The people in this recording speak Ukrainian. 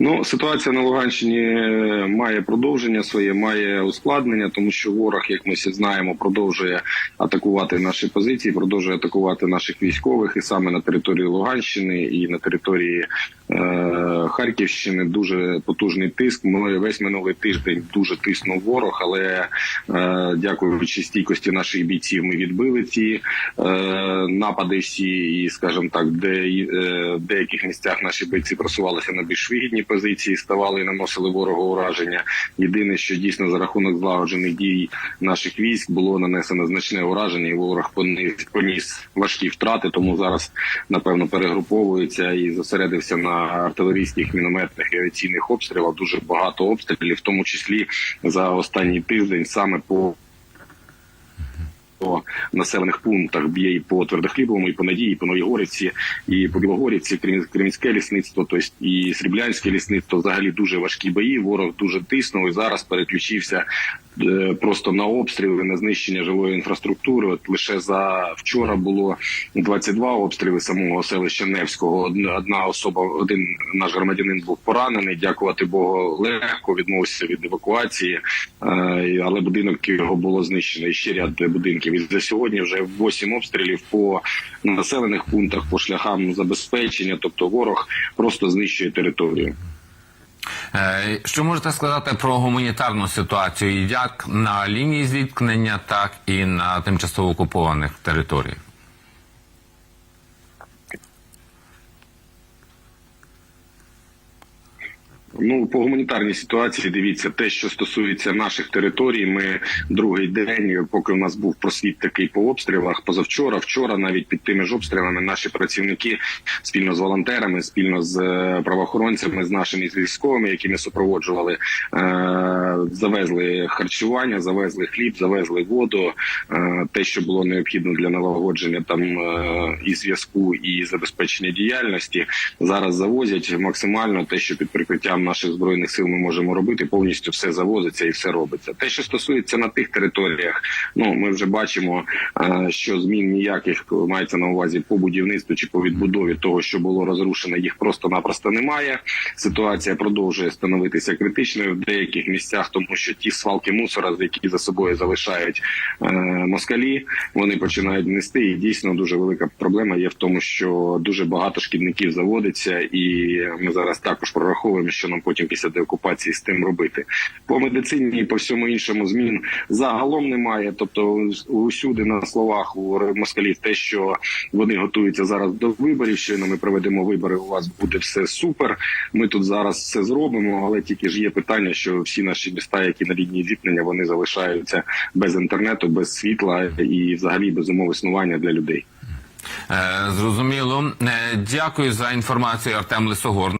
Ну, ситуація на Луганщині е, має продовження своє, має ускладнення, тому що ворог, як ми всі знаємо, продовжує атакувати наші позиції, продовжує атакувати наших військових, і саме на території Луганщини і на території е, Харківщини дуже потужний тиск. Ми весь минулий тиждень дуже тиснув ворог, але е, дякуючи стійкості наших бійців, ми відбили ці е, напади всі, і скажімо так, де е, деяких місцях наші бойці просувалися на більш вигідні позиції, ставали і наносили ворогу ураження. Єдине, що дійсно за рахунок злагоджених дій наших військ було нанесено значне ураження, і ворог поніс, важкі втрати. Тому зараз напевно перегруповується і зосередився на артилерійських мінометних і авіаційних обстрілах. Дуже багато обстрілів, в тому числі за останній тиждень, саме по по населених пунктах б'є і по Твердохлібовому, і по Надії, і по Новігорівці, і по Білогорівці, Кремінське лісництво, тобто і Сріблянське лісництво. Взагалі дуже важкі бої. Ворог дуже тиснув і зараз переключився просто на обстріли, на знищення живої інфраструктури. От лише за вчора було 22 обстріли самого селища Невського. Одна одна особа, один наш громадянин був поранений. Дякувати Богу, легко відмовився від евакуації, е, але будинок його було знищено. І ще ряд будинків. І за сьогодні вже 8 обстрілів по населених пунктах, по шляхам забезпечення. Тобто ворог просто знищує територію. Е, Що можете сказати про гуманітарну ситуацію як на лінії зіткнення, так і на тимчасово окупованих територіях? Ну по гуманітарній ситуації дивіться те, що стосується наших територій. Ми другий день, поки у нас був просвіт такий по обстрілах. Позавчора, вчора, навіть під тими ж обстрілами, наші працівники спільно з волонтерами, спільно з е, правоохоронцями, з нашими військовими, які ми супроводжували, е, завезли харчування, завезли хліб, завезли воду. Е, те, що було необхідно для налагодження там і зв'язку, і забезпечення діяльності, зараз завозять максимально те, що під прикриттям наших збройних сил ми можемо робити, повністю все завозиться і все робиться. Те, що стосується на тих територіях, ну ми вже бачимо, е, що змін ніяких мається на увазі по будівництву чи по відбудові того, що було розрушено, їх просто-напросто немає. Ситуація продовжує становитися критичною в деяких місцях, тому що ті свалки мусора, які за собою залишають е, москалі, вони починають нести. І дійсно дуже велика проблема є в тому, що дуже багато шкідників заводиться, і ми зараз також прораховуємо, що нам потім після деокупації з тим робити. По медицині і по всьому іншому змін загалом немає. Тобто, усюди на словах у москалів те, що вони готуються зараз до виборів. Щойно ми проведемо вибори. У вас буде все супер. Ми тут зараз все зробимо, але тільки ж є питання, що всі наші міста, які на лінії зіткнення, вони залишаються без інтернету, без світла і взагалі без умов існування для людей. Е, Зрозуміло. Е, Дякую за інформацію, Артем Лисогор.